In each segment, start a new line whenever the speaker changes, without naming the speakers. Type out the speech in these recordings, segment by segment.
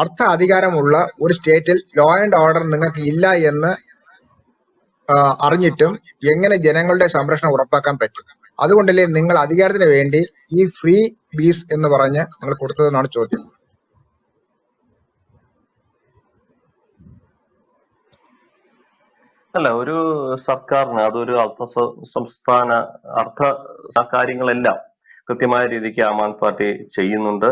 അർത്ഥ അധികാരമുള്ള ഒരു സ്റ്റേറ്റിൽ ലോ ആൻഡ് ഓർഡർ നിങ്ങൾക്ക് ഇല്ല എന്ന് അറിഞ്ഞിട്ടും എങ്ങനെ ജനങ്ങളുടെ സംരക്ഷണം ഉറപ്പാക്കാൻ പറ്റും. അതുകൊണ്ടല്ലേ നിങ്ങൾ അധികാരത്തിന് വേണ്ടി ഈ ഫ്രീ ബീസ് എന്ന് പറഞ്ഞ് നിങ്ങൾ കൊടുത്തതെന്നാണ് ചോദ്യം.
അല്ല ഒരു സർക്കാരിന് അതൊരു അർത്ഥ സംസ്ഥാന അർത്ഥ കാര്യങ്ങളെല്ലാം കൃത്യമായ രീതിക്ക് ആം ആദ്മി പാർട്ടി ചെയ്യുന്നുണ്ട്.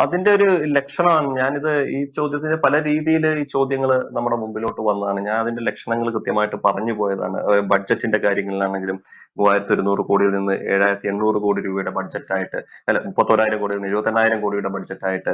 അതിന്റെ ഒരു ലക്ഷണമാണ്. ഞാനിത് ഈ ചോദ്യത്തിന് പല രീതിയിൽ ഈ ചോദ്യങ്ങൾ നമ്മുടെ മുമ്പിലോട്ട് വന്നതാണ്. ഞാൻ അതിന്റെ ലക്ഷണങ്ങൾ കൃത്യമായിട്ട് പറഞ്ഞു പോയതാണ്. ബഡ്ജറ്റിന്റെ കാര്യങ്ങളിലാണെങ്കിലും മൂവായിരത്തി ഒരുന്നൂറ് കോടിയിൽ നിന്ന് ഏഴായിരത്തി എണ്ണൂറ് കോടി രൂപയുടെ ബഡ്ജറ്റായിട്ട് അല്ല മുപ്പത്തൊരായിരം കോടിയിൽ നിന്ന് എഴുപത്തെണ്ണായിരം കോടിയുടെ ബഡ്ജറ്റായിട്ട്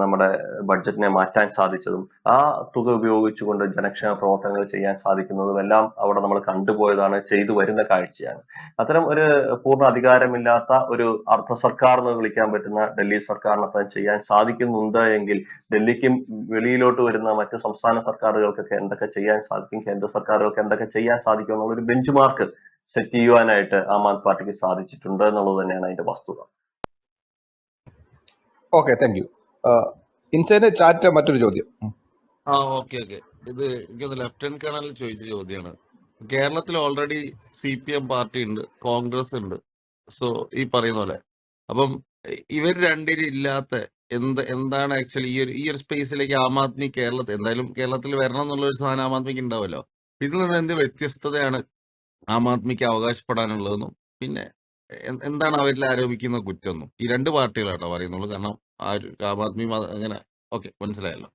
നമ്മുടെ ബഡ്ജറ്റിനെ മാറ്റാൻ സാധിച്ചതും ആ തുക ഉപയോഗിച്ചുകൊണ്ട് ജനക്ഷേമ പ്രവർത്തനങ്ങൾ ചെയ്യാൻ സാധിക്കുന്നതും എല്ലാം അവിടെ നമ്മൾ കണ്ടുപോയതാണ് ചെയ്തു വരുന്ന കാഴ്ചയാണ്. അത്തരം ഒരു പൂർണ അധികാരമില്ലാത്ത ഒരു അർദ്ധ സർക്കാർ എന്ന് വിളിക്കാൻ പറ്റുന്ന ഡൽഹി സർക്കാരിന് അത്ര ചെയ്യാൻ സാധിക്കുന്നുണ്ട് എങ്കിൽ ഡൽഹിക്കും വെളിയിലോട്ട് വരുന്ന മറ്റ് സംസ്ഥാന സർക്കാരുകൾക്കൊക്കെ എന്തൊക്കെ ചെയ്യാൻ സാധിക്കും കേന്ദ്ര സർക്കാരുകൾക്ക് എന്തൊക്കെ ചെയ്യാൻ സാധിക്കും എന്നുള്ള ഒരു ബെഞ്ച് മാർക്ക് സെറ്റ് ചെയ്യുവാനായിട്ട് ആം ആദ്മി പാർട്ടിക്ക് സാധിച്ചിട്ടുണ്ട് എന്നുള്ളത് തന്നെയാണ് അതിന്റെ വസ്തുത.
Okay thank you inside chat മറ്റൊരു ചോദ്യം.
ആ ഓക്കെ ഓക്കെ ഇത് എനിക്കൊന്ന് ലെഫ്റ്റനന്റ് കേണൽ ചോദിച്ച ചോദ്യമാണ് കേരളത്തിൽ already C P M party ഉണ്ട് കോൺഗ്രസ് ഉണ്ട് സോ ഈ പറയുന്ന പോലെ. അപ്പം ഇവർ രണ്ടിനും ഇല്ലാത്ത എന്ത് എന്താണ് ആക്ച്വലി ഈ ഒരു ഈ ഒരു സ്പേസിലേക്ക് ആം ആദ്മി കേരളത്തിൽ എന്തായാലും കേരളത്തിൽ വരണം എന്നുള്ള ഒരു സാധനം ആം ആദ്മിക്ക് ഉണ്ടാവുമല്ലോ ഇതിൽ നിന്ന് എന്ത് വ്യത്യസ്തതയാണ് ആം ആദ്മിക്ക് അവകാശപ്പെടാനുള്ളതെന്നും പിന്നെ എന്താണ് അവരിൽ ആരോപിക്കുന്ന കുറ്റമെന്നും. ഈ രണ്ട് പാർട്ടികളാട്ടോ പറയുന്നുള്ളൂ. കാരണം ആ ഒരു ആം ആദ്മി അങ്ങനെ ഓക്കെ മനസ്സിലായല്ലോ.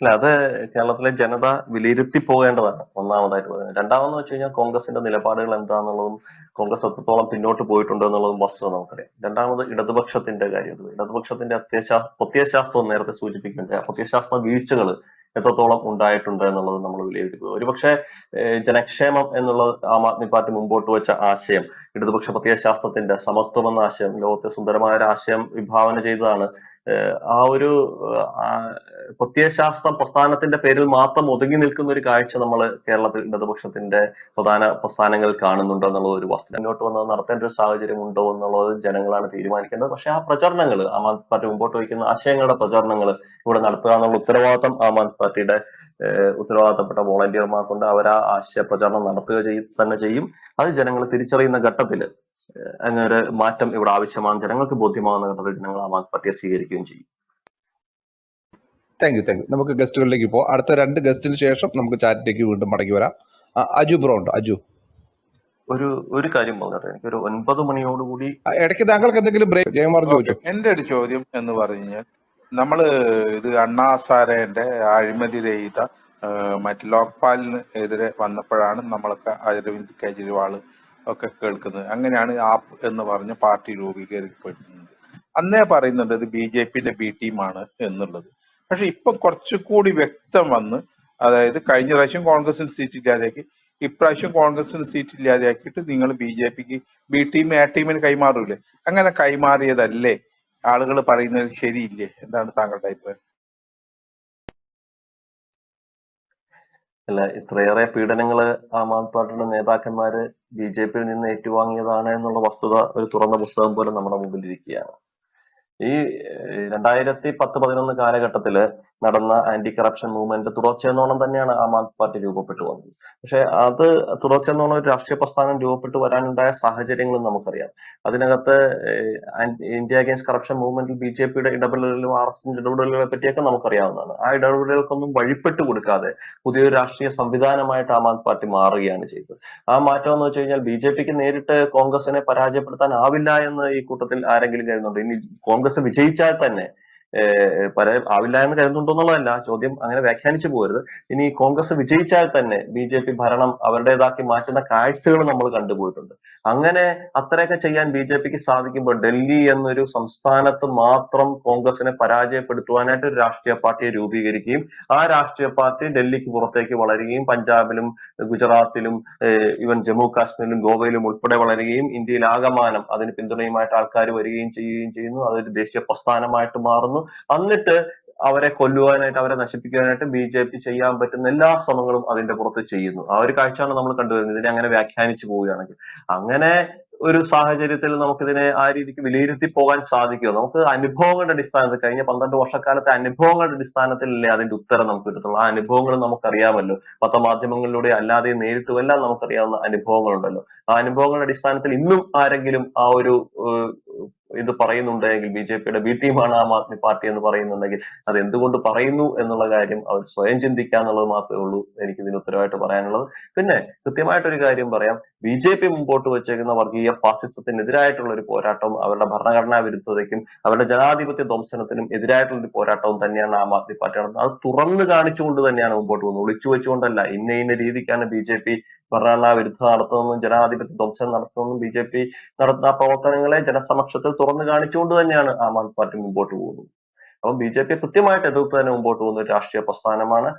അല്ല അത് കേരളത്തിലെ ജനത വിലയിരുത്തി പോകേണ്ടതാണ്. ഒന്നാമതായിട്ട് പറയുന്നത് രണ്ടാമെന്ന് വെച്ച് കഴിഞ്ഞാൽ കോൺഗ്രസിന്റെ നിലപാടുകൾ എന്താണെന്നുള്ളതും കോൺഗ്രസ് എത്രത്തോളം പിന്നോട്ട് പോയിട്ടുണ്ട് എന്നുള്ളതും വസ്തുത നമുക്കറിയാം. രണ്ടാമത് ഇടതുപക്ഷത്തിന്റെ കാര്യം. ഇടതുപക്ഷത്തിന്റെ അത്യശാ പ്രത്യയശാസ്ത്രം നേരത്തെ സൂചിപ്പിക്കുന്നുണ്ട്. പ്രത്യയശാസ്ത്ര വീഴ്ചകൾ എത്രത്തോളം ഉണ്ടായിട്ടുണ്ട് എന്നുള്ളത് നമ്മൾ വിലയിരുത്തി പോകും ഒരുപക്ഷെ ജനക്ഷേമം എന്നുള്ള ആം ആദ്മി പാർട്ടി മുമ്പോട്ട് വെച്ച ആശയം ഇടതുപക്ഷ പ്രത്യയശാസ്ത്രത്തിന്റെ സമത്വം എന്ന ആശയം ലോകത്തെ സുന്ദരമായ ഒരു ആശയം വിഭാവന ചെയ്തതാണ് ആ ഒരു പ്രത്യയശാസ്ത്ര പ്രസ്ഥാനത്തിന്റെ പേരിൽ മാത്രം ഒതുങ്ങി നിൽക്കുന്ന ഒരു കാഴ്ച നമ്മൾ കേരളത്തിൽ ഇടതുപക്ഷത്തിന്റെ പ്രധാന പ്രസ്ഥാനങ്ങൾ കാണുന്നുണ്ടോ എന്നുള്ളത് ഒരു വസ്തു മുന്നോട്ട് വന്നത് നടത്തേണ്ട ഒരു സാഹചര്യം ഉണ്ടോ എന്നുള്ളത് ജനങ്ങളാണ് തീരുമാനിക്കേണ്ടത്. പക്ഷെ ആ പ്രചരണങ്ങൾ ആം ആദ്മി പാർട്ടി മുമ്പോട്ട് വയ്ക്കുന്ന ആശയങ്ങളുടെ പ്രചരണങ്ങൾ ഇവിടെ നടത്തുക എന്നുള്ള ഉത്തരവാദിത്തം ആം ആദ്മി പാർട്ടിയുടെ ഉത്തരവാദിത്തപ്പെട്ട വോളണ്ടിയർമാർക്കുണ്ട്. അവർ ആ ആശയ പ്രചരണം നടത്തുക തന്നെ ചെയ്യും. അത് ജനങ്ങൾ തിരിച്ചറിയുന്ന ഘട്ടത്തിൽ അങ്ങനെ ഒരു മാറ്റം ഇവിടെ ആവശ്യമാണ്. ജനങ്ങൾക്ക് ബോധ്യമാകുന്ന ഘട്ടത്തിൽ ജനങ്ങൾ ആം ആദ്മി പാർട്ടിയെ സ്വീകരിക്കുകയും ചെയ്യും.
താങ്ക് യു താങ്ക് യു നമുക്ക് ഗസ്റ്റുകളിലേക്ക് പോകാം അടുത്ത രണ്ട് ഗസ്റ്റിന് ശേഷം നമുക്ക് ചാറ്റിലേക്ക് വീണ്ടും മടങ്ങി വരാം. അജു ബ്രോ ഉണ്ട്. അജു.
ഒരു ഒരു കാര്യം പറഞ്ഞത് എനിക്ക് ഒരു ഒൻപത് മണിയോടുകൂടി
ഇടയ്ക്ക് താങ്കൾക്ക് എന്തെങ്കിലും ബ്രേക്ക് ജയകുമാർ
ഓക്കെ
ചോദിച്ചു?
എന്റെ ഒരു ചോദ്യം എന്ന് പറഞ്ഞു കഴിഞ്ഞാൽ നമ്മൾ ഇത് അണ്ണാ ഹസാരേന്റെ അഴിമതി രഹിത മറ്റ് ലോക്പാലിന് എതിരെ വന്നപ്പോഴാണ് നമ്മളൊക്കെ അരവിന്ദ് കെജ്രിവാൾ ഒക്കെ കേൾക്കുന്നത്. അങ്ങനെയാണ് ആപ്പ് എന്ന് പറഞ്ഞ് പാർട്ടി രൂപീകരിക്കപ്പെടുന്നത്. അന്നേ പറയുന്നുണ്ട് ഇത് ബി ജെ പിന്റെ ബി ടീമാണ് എന്നുള്ളത്. പക്ഷെ ഇപ്പൊ കുറച്ചുകൂടി വ്യക്തം വന്ന് അതായത് കഴിഞ്ഞ പ്രാവശ്യം കോൺഗ്രസിന് സീറ്റ് ഇല്ലാതെയാക്കി ഇപ്രാവശ്യം കോൺഗ്രസിന് സീറ്റ് ഇല്ലാതെയാക്കിയിട്ട് നിങ്ങൾ ബി ജെ പിക്ക് ബി ടീം എ ടീമിന് കൈമാറൂലേ? അങ്ങനെ കൈമാറിയതല്ലേ? ആളുകൾ പറയുന്നത് ശരിയില്ലേ? എന്താണ് താങ്കളുടെ അഭിപ്രായം?
അല്ല ഇത്രയേറെ പീഡനങ്ങൾ ആം ആദ്മി പാർട്ടിയുടെ നേതാക്കന്മാര് ബി ജെ പിയിൽ നിന്ന് ഏറ്റുവാങ്ങിയതാണ് എന്നുള്ള വസ്തുത ഒരു തുറന്ന പുസ്തകം പോലെ നമ്മുടെ മുമ്പിൽ ഇരിക്കുകയാണ്. ഈ രണ്ടായിരത്തി പത്ത് പതിനൊന്ന് കാലഘട്ടത്തിൽ നടന്ന ആന്റി കറപ്ഷൻ മൂവ്മെന്റ് തുടർച്ചയെന്നോണം തന്നെയാണ് ആം ആദ്മി പാർട്ടി രൂപപ്പെട്ടു വന്നത് പക്ഷെ അത് തുടർച്ചയെന്നോണം ഒരു രാഷ്ട്രീയ പ്രസ്ഥാനം രൂപപ്പെട്ടു വരാനുണ്ടായ സാഹചര്യങ്ങളും നമുക്കറിയാം. അതിനകത്ത് ഇന്ത്യ അഗേൻസ്റ്റ് കറപ്ഷൻ മൂവ്മെന്റിൽ ബി ജെ പിയുടെ ഇടപെടലുകളും ആർ എസ് എസിന്റെ ഇടപെടലുകളെ പറ്റിയൊക്കെ നമുക്കറിയാവുന്നതാണ്. ആ ഇടപെടലുകൾക്കൊന്നും വഴിപ്പെട്ടു കൊടുക്കാതെ പുതിയൊരു രാഷ്ട്രീയ സംവിധാനമായിട്ട് ആം ആദ്മി പാർട്ടി മാറുകയാണ് ചെയ്തത്. ആ മാറ്റം എന്ന് വെച്ച് കഴിഞ്ഞാൽ ബി ജെ പിക്ക് നേരിട്ട് കോൺഗ്രസിനെ പരാജയപ്പെടുത്താൻ ആവില്ല എന്ന് ഈ കൂട്ടത്തിൽ ആരെങ്കിലും കരുതുന്നുണ്ട്. ഇനി കോൺഗ്രസ് വിജയിച്ചാൽ തന്നെ പര ആവില്ല എന്ന് കരുതുന്നുണ്ടോ എന്നുള്ളതല്ല ചോദ്യം അങ്ങനെ വ്യാഖ്യാനിച്ചു പോകരുത്. ഇനി കോൺഗ്രസ് വിജയിച്ചാൽ തന്നെ ബി ജെ പി ഭരണം അവരുടേതാക്കി മാറ്റുന്ന കാഴ്ചകൾ നമ്മൾ കണ്ടുപോയിട്ടുണ്ട്. അങ്ങനെ അത്രയൊക്കെ ചെയ്യാൻ ബി ജെ പിക്ക് സാധിക്കുമ്പോൾ ഡൽഹി എന്നൊരു സംസ്ഥാനത്ത് മാത്രം കോൺഗ്രസിനെ പരാജയപ്പെടുത്തുവാനായിട്ട് ഒരു രാഷ്ട്രീയ പാർട്ടിയെ രൂപീകരിക്കുകയും ആ രാഷ്ട്രീയ പാർട്ടി ഡൽഹിക്ക് പുറത്തേക്ക് വളരുകയും പഞ്ചാബിലും ഗുജറാത്തിലും ഈവൻ ജമ്മു കാശ്മീരിലും ഗോവയിലും ഉൾപ്പെടെ വളരുകയും ഇന്ത്യയിൽ ആകമാനം അതിന് പിന്തുണയുമായിട്ട് ആൾക്കാർ വരികയും ചെയ്യുകയും ചെയ്യുന്നു. അതൊരു ദേശീയ പ്രസ്ഥാനമായിട്ട് മാറുന്നു. എന്നിട്ട് അവരെ കൊല്ലുവാനായിട്ട് അവരെ നശിപ്പിക്കുവാനായിട്ട് ബി ജെ പി ചെയ്യാൻ പറ്റുന്ന എല്ലാ ശ്രമങ്ങളും അതിന്റെ പുറത്ത് ചെയ്യുന്നു. ആ ഒരു കാഴ്ചയാണ് നമ്മൾ കണ്ടുവരുന്നത്. ഇതിനെ അങ്ങനെ വ്യാഖ്യാനിച്ചു പോവുകയാണെങ്കിൽ. അങ്ങനെ ഒരു സാഹചര്യത്തിൽ നമുക്കിതിനെ ആ രീതിക്ക് വിലയിരുത്തി പോകാൻ സാധിക്കുമോ? നമുക്ക് അനുഭവങ്ങളുടെ അടിസ്ഥാനത്തിൽ കഴിഞ്ഞ പന്ത്രണ്ട് വർഷക്കാലത്തെ അനുഭവങ്ങളുടെ അടിസ്ഥാനത്തിലല്ലേ അതിന്റെ ഉത്തരം നമുക്ക് കിട്ടത്തുള്ളൂ. ആ അനുഭവങ്ങൾ നമുക്കറിയാമല്ലോ. പത്രമാധ്യമങ്ങളിലൂടെ അല്ലാതെ നേരിട്ടും എല്ലാം നമുക്കറിയാവുന്ന അനുഭവങ്ങളുണ്ടല്ലോ. ആ അനുഭവങ്ങളുടെ അടിസ്ഥാനത്തിൽ ഇന്നും ആരെങ്കിലും ആ ഒരു ഇത് പറയുന്നുണ്ടെങ്കിൽ ബി ജെ പിയുടെ ബി ടീമാണ് ആം ആദ്മി പാർട്ടി എന്ന് പറയുന്നുണ്ടെങ്കിൽ അത് എന്തുകൊണ്ട് പറയുന്നു എന്നുള്ള കാര്യം അവർ സ്വയം ചിന്തിക്കുക എന്നുള്ളത് മാത്രമേ ഉള്ളൂ എനിക്ക് ഇതിന് ഉത്തരവായിട്ട് പറയാനുള്ളത്. പിന്നെ കൃത്യമായിട്ടൊരു കാര്യം പറയാം. ബി ജെ പി മുമ്പോട്ട് വെച്ചേക്കുന്ന വർഗീയ ഫാസിസത്തിനെതിരായിട്ടുള്ള ഒരു പോരാട്ടവും അവരുടെ ഭരണഘടനാ വിരുദ്ധതയ്ക്കും അവരുടെ ജനാധിപത്യ ധ്വംസനത്തിനും എതിരായിട്ടുള്ള ഒരു പോരാട്ടവും തന്നെയാണ് ആം ആദ്മി പാർട്ടി നടത്തുന്നത്. അത് തുറന്നു കാണിച്ചുകൊണ്ട് തന്നെയാണ് മുമ്പോട്ട് പോകുന്നത് ഒളിച്ചു വെച്ചുകൊണ്ടല്ല ഇന്ന ഇന്ന രീതിക്കാണ് ബി ജെ പി ഭരണഘടനാ വിരുദ്ധ നടത്തുന്നതും ജനാധിപത്യ ധ്വംസനം നടത്തുന്നതും ബി ജെ പി നടത്തുന്ന പ്രവർത്തനങ്ങളെ ജനസമക്ഷത്തിൽ തുറന്നു കാണിച്ചുകൊണ്ട് തന്നെയാണ് ആം ആദ്മി പാർട്ടി മുമ്പോട്ട് പോകുന്നത്. അപ്പം ബി ജെ പി കൃത്യമായിട്ട് എതിർത്ത് തന്നെ മുമ്പോട്ട് പോകുന്ന ഒരു രാഷ്ട്രീയ പ്രസ്ഥാനമാണ്.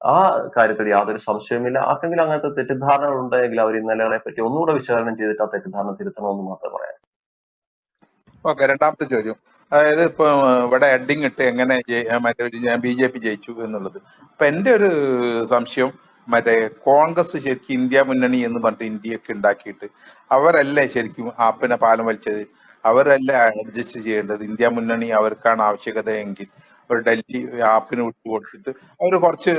ആ കാര്യത്തിൽ യാതൊരു സംശയവുമില്ല. ആർക്കെങ്കിലും അങ്ങനത്തെ തെറ്റിദ്ധാരണകൾ ഉണ്ടെങ്കിൽ അവർ ഇന്നലകളെ പറ്റി ഒന്നുകൂടെ വിശകലനം ചെയ്തിട്ട് ആ തെറ്റിദ്ധാരണ തിരുത്തണമെന്ന് മാത്രമേ പറയാം
ഓക്കെ രണ്ടാമത്തെ ചോദ്യം. അതായത് ഇപ്പൊ ഇവിടെ ഹെഡിങ് ഇട്ട് എങ്ങനെ മറ്റേ ബി ജെ പി ജയിച്ചു എന്നുള്ളത്. അപ്പൊ എന്റെ ഒരു സംശയം മറ്റേ കോൺഗ്രസ് ശരിക്കും ഇന്ത്യ മുന്നണി എന്ന് പറഞ്ഞിട്ട് ഇന്ത്യയൊക്കെ ഉണ്ടാക്കിയിട്ട് അവരല്ലേ ശരിക്കും ആപ്പിനെ പാലം വലിച്ചത്? അവരല്ലേ അഡ്ജസ്റ്റ് ചെയ്യേണ്ടത്? ഇന്ത്യ മുന്നണി അവർക്കാണ് ആവശ്യകതയെങ്കിൽ ഒരു ഡൽഹി ആപ്പിന് വിട്ടു കൊടുത്തിട്ട് അവർ കുറച്ച്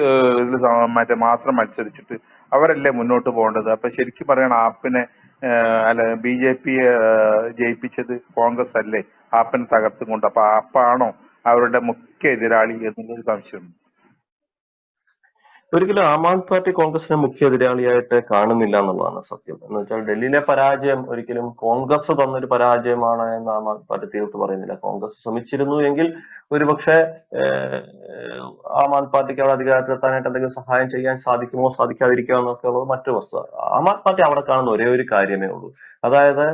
മറ്റേ മാത്രം മത്സരിച്ചിട്ട് അവരല്ലേ മുന്നോട്ട് പോകേണ്ടത്? അപ്പൊ ശരിക്കും പറയണ ആപ്പിനെ അല്ല ബി ജെ പിയെ ജയിപ്പിച്ചത് കോൺഗ്രസ് അല്ലേ? ആപ്പിനെ തകർത്തും കൊണ്ട് അപ്പൊ ആപ്പാണോ അവരുടെ മുഖ്യ എതിരാളി എന്നുള്ളൊരു സംശയമുണ്ട്.
ഒരിക്കലും ആം ആദ്മി പാർട്ടി കോൺഗ്രസിനെ മുഖ്യ എതിരാളിയായിട്ട് കാണുന്നില്ല എന്നുള്ളതാണ് സത്യം. എന്ന് വെച്ചാൽ ഡൽഹിയിലെ പരാജയം ഒരിക്കലും കോൺഗ്രസ് തന്നൊരു പരാജയമാണ് എന്ന് ആം ആദ്മി പാർട്ടി തീർത്ത് പറയുന്നില്ല. കോൺഗ്രസ് ശ്രമിച്ചിരുന്നു എങ്കിൽ ഒരുപക്ഷെ ആം ആദ്മി പാർട്ടിക്ക് അവിടെ അധികാരത്തിലെത്താനായിട്ട് എന്തെങ്കിലും സഹായം ചെയ്യാൻ സാധിക്കുമോ സാധിക്കാതിരിക്കുമോ എന്നൊക്കെ ഉള്ളത് മറ്റു വസ്തുത. ആം ആദ്മി പാർട്ടി അവിടെ കാണുന്ന ഒരേ ഒരു കാര്യമേ ഉള്ളൂ. അതായത്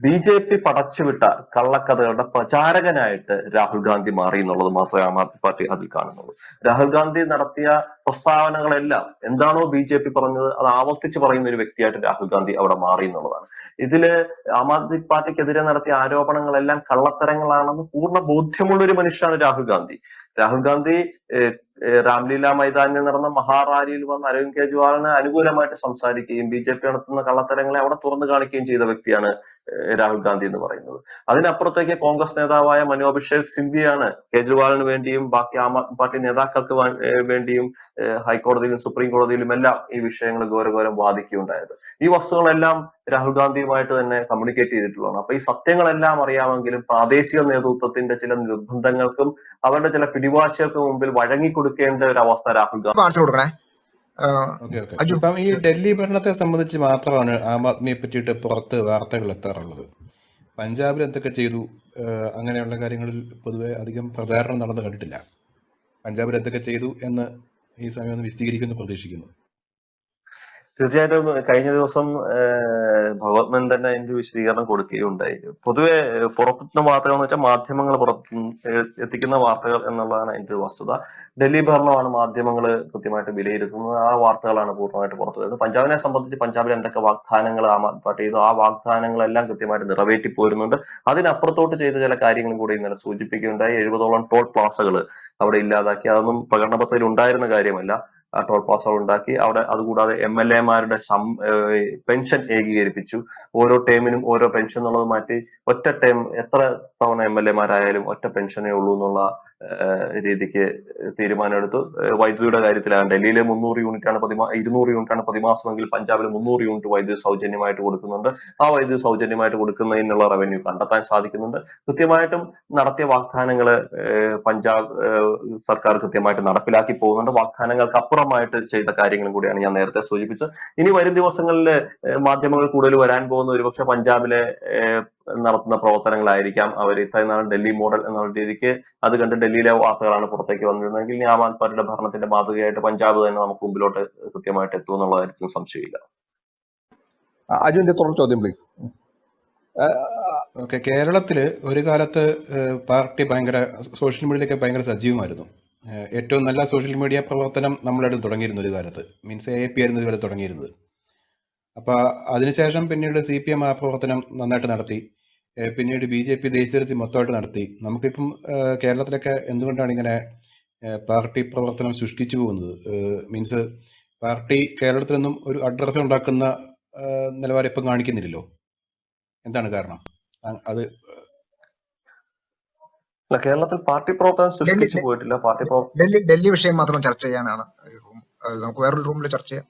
ബി ജെ പി പടച്ചുവിട്ട കള്ളക്കഥകളുടെ പ്രചാരകനായിട്ട് രാഹുൽ ഗാന്ധി മാറി എന്നുള്ളത് മാത്രമേ ആം ആദ്മി പാർട്ടി അതിൽ കാണുന്നുള്ളൂ. രാഹുൽ ഗാന്ധി നടത്തിയ പ്രസ്താവനകളെല്ലാം എന്താണോ ബി ജെ പി പറഞ്ഞത് അത് ആവർത്തിച്ച് പറയുന്ന ഒരു വ്യക്തിയായിട്ട് രാഹുൽ ഗാന്ധി അവിടെ മാറി എന്നുള്ളതാണ്. ഇതിൽ ആം ആദ്മി പാർട്ടിക്കെതിരെ നടത്തിയ ആരോപണങ്ങളെല്ലാം കള്ളത്തരങ്ങളാണെന്ന് പൂർണ ബോധ്യമുള്ള ഒരു മനുഷ്യനാണ് രാഹുൽ ഗാന്ധി. രാഹുൽ ഗാന്ധി രാംലീല മൈതാനിൽ നടന്ന മഹാറാലിയിൽ വന്ന് അരവിന്ദ് കെജ്രിവാളിന് അനുകൂലമായിട്ട് സംസാരിക്കുകയും ബി ജെ പി നടത്തുന്ന കള്ളത്തരങ്ങളെ അവിടെ തുറന്നു കാണിക്കുകയും ചെയ്ത വ്യക്തിയാണ് രാഹുൽ ഗാന്ധി എന്ന് പറയുന്നത്. അതിനപ്പുറത്തേക്ക് കോൺഗ്രസ് നേതാവായ മനു അഭിഷേക് സിന്ധിയാണ് കേജ്രിവാളിന് വേണ്ടിയും ബാക്കി ആം ആദ്മി പാർട്ടി നേതാക്കൾക്ക് വേണ്ടിയും ഹൈക്കോടതിയിലും സുപ്രീം കോടതിയിലും എല്ലാം ഈ വിഷയങ്ങൾ ഗൗരവരം വാദിക്കുകയുണ്ടായത് ഈ വസ്തുക്കളെല്ലാം രാഹുൽ ഗാന്ധിയുമായിട്ട് തന്നെ കമ്മ്യൂണിക്കേറ്റ് ചെയ്തിട്ടുള്ളതാണ്. അപ്പൊ ഈ സത്യങ്ങളെല്ലാം അറിയാമെങ്കിലും പ്രാദേശിക നേതൃത്വത്തിന്റെ ചില നിർബന്ധങ്ങൾക്കും അവരുടെ ചില പിടിവാശികൾക്ക് മുമ്പിൽ വഴങ്ങിക്കൊടുക്കേണ്ട ഒരു അവസ്ഥ രാഹുൽ ഗാന്ധി
ഇപ്പം ഈ ഡൽഹി ഭരണത്തെ സംബന്ധിച്ച് മാത്രമാണ് ആം ആദ്മിയെ പറ്റിയിട്ട് പുറത്ത് വാർത്തകൾ എത്താറുള്ളത്. പഞ്ചാബിൽ എന്തൊക്കെ ചെയ്തു? അങ്ങനെയുള്ള കാര്യങ്ങളിൽ പൊതുവെ അധികം പ്രചാരണം നടന്നു കണ്ടിട്ടില്ല. പഞ്ചാബിൽ എന്തൊക്കെ ചെയ്തു എന്ന് ഈ സമയം ഒന്ന് വിശദീകരിക്കുന്നു പ്രതീക്ഷിക്കുന്നു.
തീർച്ചയായിട്ടും കഴിഞ്ഞ ദിവസം ഏഹ്, ഭഗവത് തന്നെ അതിന്റെ വിശദീകരണം കൊടുക്കുകയുണ്ടായി. പൊതുവെ ഏഹ്, പുറത്തുനിന്ന് വാർത്തകൾ എന്ന് വെച്ചാൽ മാധ്യമങ്ങൾ പുറത്ത് എത്തിക്കുന്ന വാർത്തകൾ എന്നുള്ളതാണ് അതിന്റെ ഒരു വസ്തുത. ഡൽഹി ഭരണമാണ് മാധ്യമങ്ങൾ കൃത്യമായിട്ട് വിലയിരുത്തുന്നത്. ആ വാർത്തകളാണ് പൂർണമായിട്ട് പുറത്തു വരുന്നത്. പഞ്ചാബിനെ സംബന്ധിച്ച് പഞ്ചാബിൽ എന്തൊക്കെ വാഗ്ദാനങ്ങൾ ആം ആദ്മി പാർട്ടി ചെയ്തു ആ വാഗ്ദാനങ്ങളെല്ലാം കൃത്യമായിട്ട് നിറവേറ്റി പോരുന്നുണ്ട്. അതിനപ്പുറത്തോട്ട് ചെയ്ത ചില കാര്യങ്ങളും കൂടി ഇന്നലെ സൂചിപ്പിക്കുകയുണ്ടായി. എഴുപതോളം ടോൾ പ്ലാസകൾ അവിടെ ഇല്ലാതാക്കി. അതൊന്നും പ്രകടന പത്രത്തിൽ ഉണ്ടായിരുന്ന കാര്യമല്ല. ടോൾ പ്ലാസകൾ ഉണ്ടാക്കി. അവിടെ അതുകൂടാതെ എം എൽ എമാരുടെ പെൻഷൻ ഏകീകരിപ്പിച്ചു. ഓരോ ടേമിനും ഓരോ പെൻഷൻ എന്നുള്ളത് മാറ്റി ഒറ്റ ടേം എത്ര തവണ എം എൽ എമാരായാലും ഒറ്റ പെൻഷനേ ഉള്ളൂ എന്നുള്ള രീതിക്ക് തീരുമാനമെടുത്തു. വൈദ്യുതിയുടെ കാര്യത്തിലാണ്. ഡൽഹിയിലെ മുന്നൂറ് യൂണിറ്റ് ആണ് പ്രതിമാ ഇരുന്നൂറ് യൂണിറ്റ് ആണ് പ്രതിമാസമെങ്കിൽ പഞ്ചാബിൽ മുന്നൂറ് യൂണിറ്റ് വൈദ്യുതി സൗജന്യമായിട്ട് കൊടുക്കുന്നുണ്ട്. ആ വൈദ്യുതി സൗജന്യമായിട്ട് കൊടുക്കുന്നതിനുള്ള റവന്യൂ കണ്ടെത്താൻ സാധിക്കുന്നുണ്ട്. കൃത്യമായിട്ടും നടത്തിയ വാഗ്ദാനങ്ങൾ പഞ്ചാബ് സർക്കാർ കൃത്യമായിട്ട് നടപ്പിലാക്കി പോകുന്നുണ്ട്. വാഗ്ദാനങ്ങൾക്ക് അപ്പുറമായിട്ട് ചെയ്ത കാര്യങ്ങളും കൂടിയാണ് ഞാൻ നേരത്തെ സൂചിപ്പിച്ചത്. ഇനി വരും ദിവസങ്ങളിൽ മാധ്യമങ്ങൾ കൂടുതൽ വരാൻ പോകുന്ന ഒരുപക്ഷെ പഞ്ചാബിലെ നടത്തുന്ന പ്രവർത്തനങ്ങളായിരിക്കാം അവർ ഇത്രയും ഡൽഹി മോഡൽ എന്നുള്ള രീതിക്ക് അത് കണ്ട് ഡൽഹിയിലെ വാർത്തകളാണ് പുറത്തേക്ക് വന്നിരുന്നതെങ്കിൽ ഇനി ആം ആദ്മിയുടെ ഭരണത്തിന്റെ മാതൃകയായിട്ട് പഞ്ചാബ് തന്നെ നമുക്ക് മുമ്പിലോട്ട് കൃത്യമായിട്ട് എത്തും എന്നുള്ള കാര്യത്തിൽ സംശയമില്ല
അജുവിന്റെ തുടർ ചോദ്യം പ്ലീസ്
ഓക്കെ കേരളത്തിൽ ഒരു കാലത്ത് പാർട്ടി ഭയങ്കര സോഷ്യൽ മീഡിയയിലൊക്കെ ഭയങ്കര സജീവമായിരുന്നു. ഏറ്റവും നല്ല സോഷ്യൽ മീഡിയ പ്രവർത്തനം നമ്മളടുത്ത് തുടങ്ങിയിരുന്നു ഒരു കാലത്ത്. മീൻസ് എ പി ആയിരുന്നു ഇതുവരെ തുടങ്ങിയിരുന്നത്. അപ്പോൾ അതിനുശേഷം പിന്നീട് സി പി എം ആ പ്രവർത്തനം നന്നായിട്ട് നടത്തി. പിന്നീട് ബി ജെ പി ദേശീയത്തിൽ മൊത്തമായിട്ട് നടത്തി. നമുക്കിപ്പം കേരളത്തിലൊക്കെ എന്തുകൊണ്ടാണ് ഇങ്ങനെ പാർട്ടി പ്രവർത്തനം സൃഷ്ടിച്ചു പോകുന്നത്? മീൻസ് പാർട്ടി കേരളത്തിൽ നിന്നും ഒരു അഡ്രസ് ഉണ്ടാക്കുന്ന നിലവാരം ഇപ്പം കാണിക്കുന്നില്ലല്ലോ. എന്താണ് കാരണം? അത്
കേരളത്തിൽ പാർട്ടി പ്രവർത്തനം സൃഷ്ടിച്ചു പോയിട്ടില്ല. പാർട്ടി
ഡൽഹി ഡൽഹി വിഷയം മാത്രം ചർച്ച ചെയ്യാനാണ് നമുക്ക് വേറൊരു റൂമിൽ ചർച്ച ചെയ്യാം.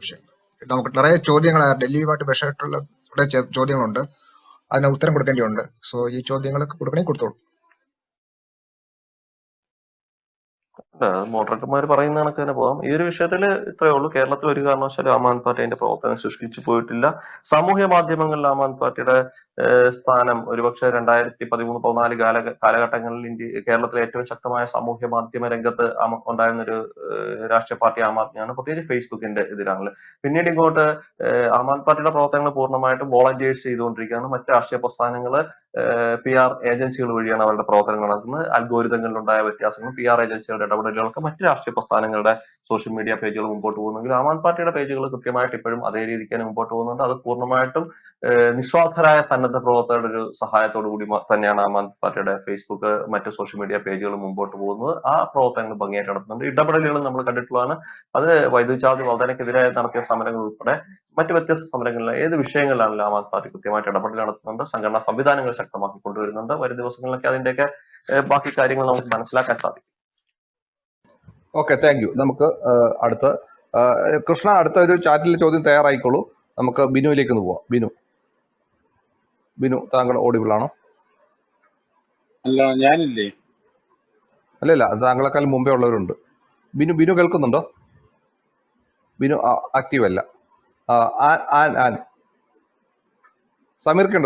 വിഷയം. നമുക്ക് നിറയെ ചോദ്യങ്ങൾ ഡൽഹിയുമായിട്ട് വിഷയമായിട്ടുള്ള ചോദ്യങ്ങളുണ്ട്. അതിന് ഉത്തരം കൊടുക്കേണ്ടി ഉണ്ട് സോ ഈ ചോദ്യങ്ങളൊക്കെ കൊടുക്കണേ കൊടുത്തോളൂ.
മോഡറേറ്റർമാർ പറയുന്ന കണക്ക് തന്നെ പോകാം ഈ ഒരു വിഷയത്തിൽ ഇത്രയേ ഉള്ളൂ. കേരളത്തിൽ ഒരു കാരണവശാലും ആം ആദ്മി പാർട്ടി അതിന്റെ പ്രവർത്തനം സൃഷ്ടിച്ചു പോയിട്ടില്ല. സാമൂഹ്യ മാധ്യമങ്ങളിൽ ആം ആദ്മി പാർട്ടിയുടെ സ്ഥാനം ഒരുപക്ഷെ രണ്ടായിരത്തി പതിമൂന്ന് പതിനാല് കാല കാലഘട്ടങ്ങളിൽ ഇന്ത്യ കേരളത്തിലെ ഏറ്റവും ശക്തമായ സാമൂഹ്യ മാധ്യമ രംഗത്ത് ഉണ്ടായിരുന്ന ഒരു രാഷ്ട്രീയ പാർട്ടി ആം ആദ്മിയാണ്. പ്രത്യേകിച്ച് ഫേസ്ബുക്കിന്റെ എതിരാണ് പിന്നീട് ഇങ്ങോട്ട് ആം ആദ്മി പാർട്ടിയുടെ പ്രവർത്തനങ്ങൾ പൂർണമായിട്ടും വോളണ്ടിയേഴ്സ് ചെയ്തുകൊണ്ടിരിക്കുകയാണ്. മറ്റ് രാഷ്ട്രീയ പ്രസ്ഥാനങ്ങൾ പി ആർ ഏജൻസികൾ വഴിയാണ് അവരുടെ പ്രവർത്തനങ്ങൾ നടക്കുന്നത്. അൽഗോരിതങ്ങളിലുണ്ടായ വ്യത്യാസങ്ങൾ പി ആർ ഏജൻസികളുടെ ഇടപെടലുകളൊക്കെ മറ്റ് രാഷ്ട്രീയ പ്രസ്ഥാനങ്ങളുടെ സോഷ്യൽ മീഡിയ പേജുകൾ മുമ്പോട്ട് പോകുന്നെങ്കിൽ ആം ആദ്മി പാർട്ടിയുടെ പേജുകൾ കൃത്യമായിട്ട് ഇപ്പോഴും അതേ രീതിക്ക് തന്നെ മുമ്പോട്ട് പോകുന്നുണ്ട്. അത് പൂർണമായിട്ടും നിസ്വാർത്ഥരായ സന്നദ്ധ പ്രവർത്തകരുടെ ഒരു സഹായത്തോടു കൂടി തന്നെയാണ് ആം ആദ്മി പാർട്ടിയുടെ ഫേസ്ബുക്ക് മറ്റ് സോഷ്യൽ മീഡിയ പേജുകൾ മുമ്പോട്ട് പോകുന്നത്. ആ പ്രവർത്തനങ്ങൾ ഭംഗിയായിട്ട് നടത്തുന്നുണ്ട്. ഇടപെടലുകൾ നമ്മൾ കണ്ടിട്ടുള്ളതാണ്. അത് വൈദ്യുതി ചാർജ് വർധനയ്ക്കെതിരെ നടത്തിയ സമരങ്ങൾ ഉൾപ്പെടെ മറ്റ് വ്യത്യസ്ത സമരങ്ങളിൽ ഏത് വിഷയങ്ങളിലാണെങ്കിലും ആം ആദ്മി പാർട്ടി കൃത്യമായിട്ട് ഇടപെടൽ നടത്തുന്നുണ്ട്. സംഘടനാ സംവിധാനങ്ങൾ ശക്തമാക്കി കൊണ്ടുവരുന്നുണ്ട് വരും ദിവസങ്ങളിലൊക്കെ അതിന്റെയൊക്കെ ബാക്കി കാര്യങ്ങൾ നമുക്ക് മനസ്സിലാക്കാൻ സാധിക്കും.
ഓക്കെ താങ്ക് യു നമുക്ക് അടുത്ത കൃഷ്ണ അടുത്ത ഒരു ചാറ്റിൽ ചോദ്യം തയ്യാറായിക്കോളൂ. നമുക്ക് ബിനുവിലേക്ക് ഒന്ന് പോവാം. ബിനു. ബിനു താങ്കൾ ഓഡിബിൾ ആണോ?
അല്ല ഞാനില്ലേ?
അല്ല അല്ല താങ്കളെക്കാൾ മുമ്പേ ഉള്ളവരുണ്ട്. ബിനു ബിനു കേൾക്കുന്നുണ്ടോ? ബിനു ആക്റ്റീവ് അല്ല. ആ, ആൻ ആൻ ആൻ. സമീർക്ക്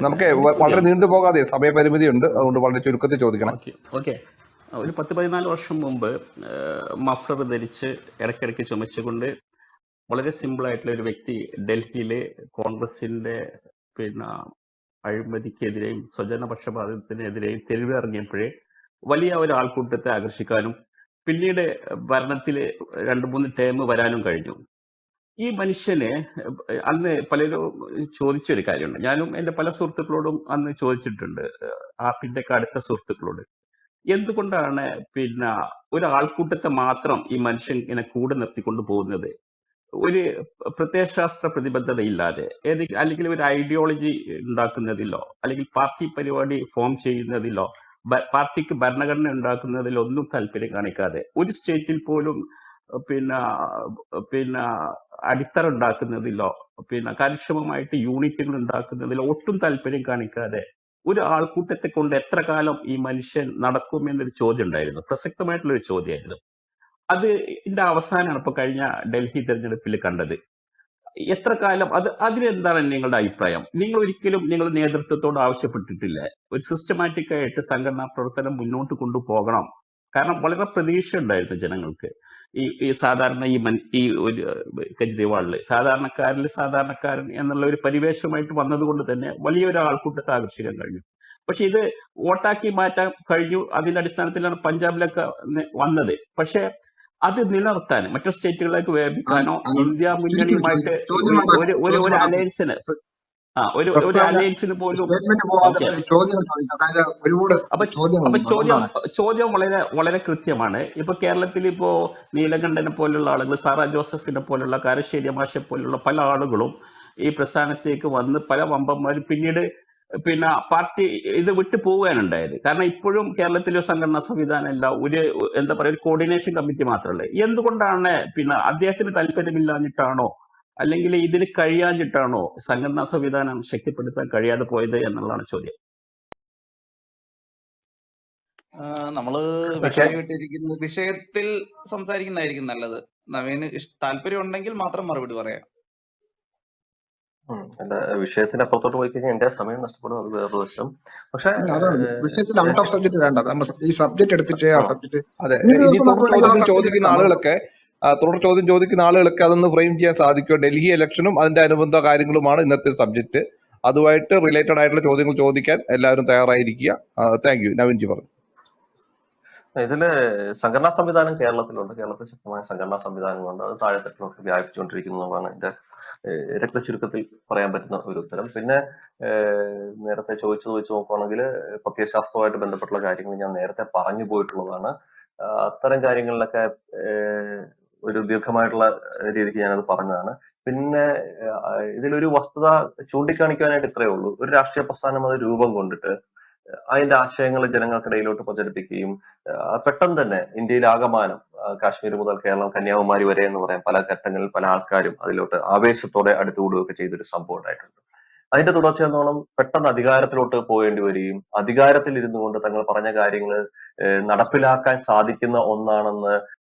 നമുക്ക് വളരെ നീണ്ടു പോകാതെ സമയപരിമിതി ഉണ്ട് അതുകൊണ്ട് വളരെ ചുരുക്കത്തിൽ ചോദിക്കണം.
ഓക്കെ ഒരു പത്ത് പതിനാല് വർഷം മുമ്പ് മഫ്ലർ ധരിച്ച് ഇടയ്ക്കിടയ്ക്ക് ചുമച്ചുകൊണ്ട് വളരെ സിമ്പിൾ ആയിട്ടുള്ള ഒരു വ്യക്തി ഡൽഹിയിലെ കോൺഗ്രസിന്റെ പിന്നെ അഴിമതിക്കെതിരെയും സ്വജനപക്ഷപാതത്തിനെതിരെയും തെരുവിറങ്ങിയപ്പോഴേ വലിയ ഒരു ആൾക്കൂട്ടത്തെ ആകർഷിക്കാനും പിന്നീട് ഭരണത്തിൽ രണ്ട് മൂന്ന് ടേം വരാനും കഴിഞ്ഞു. ഈ മനുഷ്യനെ അന്ന് പലരും ചോദിച്ചൊരു കാര്യമുണ്ട്. ഞാനും എന്റെ പല സുഹൃത്തുക്കളോടും അന്ന് ചോദിച്ചിട്ടുണ്ട്. ആപ്പിന്റെ ഒക്കെ അടുത്ത സുഹൃത്തുക്കളോട്. എന്തുകൊണ്ടാണ് പിന്നെ ഒരു ആൾക്കൂട്ടത്തെ മാത്രം ഈ മനുഷ്യൻ ഇങ്ങനെ കൂടെ നിർത്തിക്കൊണ്ട് പോകുന്നത്? ഒരു പ്രത്യയശാസ്ത്ര പ്രതിബദ്ധതയില്ലാതെ ഏതെങ്കിലും അല്ലെങ്കിൽ ഒരു ഐഡിയോളജി ഉണ്ടാക്കുന്നതിലോ അല്ലെങ്കിൽ പാർട്ടി പരിപാടി ഫോം ചെയ്യുന്നതിലോ പാർട്ടിക്ക് ഭരണഘടന ഉണ്ടാക്കുന്നതിലോ ഒന്നും താല്പര്യം കാണിക്കാതെ ഒരു സ്റ്റേറ്റിൽ പോലും പിന്നെ പിന്നെ അടിത്തറ ഉണ്ടാക്കുന്നതിലോ പിന്നെ കാര്യക്ഷമമായിട്ട് യൂണിറ്റുകൾ ഉണ്ടാക്കുന്നതിലോ ഒട്ടും താല്പര്യം കാണിക്കാതെ ഒരു ആൾക്കൂട്ടത്തെ കൊണ്ട് എത്ര കാലം ഈ മനുഷ്യൻ നടക്കും എന്നൊരു ചോദ്യം ഉണ്ടായിരുന്നു. പ്രസക്തമായിട്ടുള്ള ഒരു ചോദ്യമായിരുന്നു. അത് ഇതിന്റെ അവസാനമാണ് ഇപ്പൊ കഴിഞ്ഞ ഡൽഹി തെരഞ്ഞെടുപ്പിൽ കണ്ടത്. എത്ര കാലം അത് അതിനെന്താണ് നിങ്ങളുടെ അഭിപ്രായം? നിങ്ങൾ ഒരിക്കലും നിങ്ങൾ നേതൃത്വത്തോട് ആവശ്യപ്പെട്ടിട്ടില്ല. ഒരു സിസ്റ്റമാറ്റിക് ആയിട്ട് സംഘടനാ പ്രവർത്തനം മുന്നോട്ട് കൊണ്ടുപോകണം. കാരണം വളരെ പ്രതീക്ഷ ഉണ്ടായിരുന്നു ജനങ്ങൾക്ക്. ഈ ഈ സാധാരണ ഈ മൻ ഈ ഒരു കെജ്രിവാളിൽ സാധാരണക്കാരിൽ സാധാരണക്കാരൻ എന്നുള്ള ഒരു പരിവേഷമായിട്ട് വന്നതുകൊണ്ട് തന്നെ വലിയൊരു ആൾക്കൂട്ടത്തെ ആകർഷിക്കാൻ കഴിഞ്ഞു. പക്ഷെ ഇത് വോട്ടാക്കി മാറ്റാൻ കഴിഞ്ഞു. അതിന്റെ അടിസ്ഥാനത്തിലാണ് പഞ്ചാബിലൊക്കെ വന്നത്. പക്ഷെ അത് നിലനിർത്താൻ മറ്റു സ്റ്റേറ്റുകളിലേക്ക് വ്യാപിക്കാനോ ഇന്ത്യ മുന്നണിയുമായിട്ട് ഒരു ഒരു ഒരു അലയൻസിന് ആ ഒരു ഒരു അലയൻസിന് പോലും അപ്പൊ അപ്പൊ ചോദ്യം ചോദ്യം വളരെ വളരെ കൃത്യമാണ്. ഇപ്പൊ കേരളത്തിൽ ഇപ്പോ നീലകണ്ഠനെ പോലുള്ള ആളുകൾ സാറാ ജോസഫിനെ പോലുള്ള കാരശ്ശേരി മാഷെ പോലുള്ള പല ആളുകളും ഈ പ്രസ്ഥാനത്തേക്ക് വന്ന് പല വമ്പന്മാരും പിന്നീട് പിന്നെ പാർട്ടി ഇത് വിട്ടു പോവുകയാണ് ഉണ്ടായത് കാരണം ഇപ്പോഴും കേരളത്തിലെ സംഘടനാ സംവിധാനം ഇല്ല ഒരു എന്താ പറയുക ഒരു കോർഡിനേഷൻ കമ്മിറ്റി മാത്രമല്ലേ. എന്തുകൊണ്ടാണ് പിന്നെ അദ്ദേഹത്തിന് താല്പര്യമില്ലാഞ്ഞിട്ടാണോ അല്ലെങ്കിൽ ഇതിന് കഴിയാഞ്ഞിട്ടാണോ സംഘടനാ സംവിധാനം ശക്തിപ്പെടുത്താൻ കഴിയാതെ പോയത് എന്നുള്ളതാണ് ചോദ്യം.
നമ്മൾ വിഷയത്തിൽ സംസാരിക്കുന്നതായിരിക്കും നല്ലത്. നവീന് താല്പര്യം ഉണ്ടെങ്കിൽ മാത്രം മറുപടി പറയാം.
ഉം. എന്റെ വിഷയത്തിന് അപ്പുറത്തോട്ട് പോയി കഴിഞ്ഞാൽ എന്റെ സമയം നഷ്ടപ്പെടും അത് വേറൊരു വശം പക്ഷെ
അതാണ്. വിഷയത്തിൽ ഔട്ട് ഓഫ് സബ്ജക്ട് വേണ്ട. നമ്മൾ ഈ സബ്ജക്ട് എടുത്തിട്ട് ആ സബ്ജക്ട്
അതെ.
ഇനി
ഇനി തുടർ ചോദ്യം ചോദിക്കുന്ന ആളുകളൊക്കെ ആ, തുടർ ചോദ്യം ചോദിക്കുന്ന ആളുകളൊക്കെ അതൊന്ന് ഫ്രെയിം ചെയ്യാൻ സാധിക്കുമോ? ഡൽഹി ഇലക്ഷനും അതിന്റെ അനുബന്ധ കാര്യങ്ങളുമാണ് ഇന്നത്തെ സബ്ജക്ട് അതുമായിട്ട് റിലേറ്റഡ് ആയിട്ടുള്ള ചോദ്യങ്ങൾ ചോദിക്കാൻ എല്ലാവരും തയ്യാറായിരിക്കുക. താങ്ക് യു നവീൻജി പറഞ്ഞു.
ഇതിൽ സംഘടനാ സംവിധാനം കേരളത്തിലുണ്ട്. കേരളത്തിൽ ശക്തമായ സംഘടനാ സംവിധാനങ്ങളുണ്ട്. അത് താഴെത്തട്ടിലോട്ട് വ്യാപിച്ചുകൊണ്ടിരിക്കുന്നതാണ് എന്റെ രക്തചുരുക്കത്തിൽ പറയാൻ പറ്റുന്ന ഒരു ഉത്തരം. പിന്നെ നേരത്തെ ചോദിച്ചത് വെച്ച് നോക്കുകയാണെങ്കിൽ പ്രത്യയശാസ്ത്രവുമായിട്ട് ബന്ധപ്പെട്ടുള്ള കാര്യങ്ങൾ ഞാൻ നേരത്തെ പറഞ്ഞു പോയിട്ടുള്ളതാണ്. അത്തരം കാര്യങ്ങളിലൊക്കെ ഒരു ദീർഘമായിട്ടുള്ള രീതിക്ക് ഞാനത് പറഞ്ഞതാണ്. പിന്നെ ഇതിലൊരു വസ്തുത ചൂണ്ടിക്കാണിക്കാനായിട്ട് ഇത്രയേ ഉള്ളൂ. ഒരു രാഷ്ട്രീയ പ്രസ്ഥാനം അത് രൂപം കൊണ്ടിട്ട് അതിന്റെ ആശയങ്ങൾ ജനങ്ങൾക്കിടയിലോട്ട് പ്രചരിപ്പിക്കുകയും പെട്ടെന്ന് തന്നെ ഇന്ത്യയിൽ ആകമാനം കാശ്മീർ മുതൽ കേരളം കന്യാകുമാരി വരെ എന്ന് പറയാം പല ഘട്ടങ്ങളിൽ പല ആൾക്കാരും അതിലോട്ട് ആവേശത്തോടെ അടുത്തുകൂടുകയൊക്കെ ചെയ്തൊരു സംഭവം ഉണ്ടായിട്ടുണ്ട്. അതിന്റെ തുടർച്ചയെന്നോളം പെട്ടെന്ന് അധികാരത്തിലോട്ട് പോകേണ്ടി വരികയും അധികാരത്തിൽ ഇരുന്നു കൊണ്ട് തങ്ങൾ പറഞ്ഞ കാര്യങ്ങൾ നടപ്പിലാക്കാൻ സാധിക്കുന്ന ഒന്നാണെന്ന്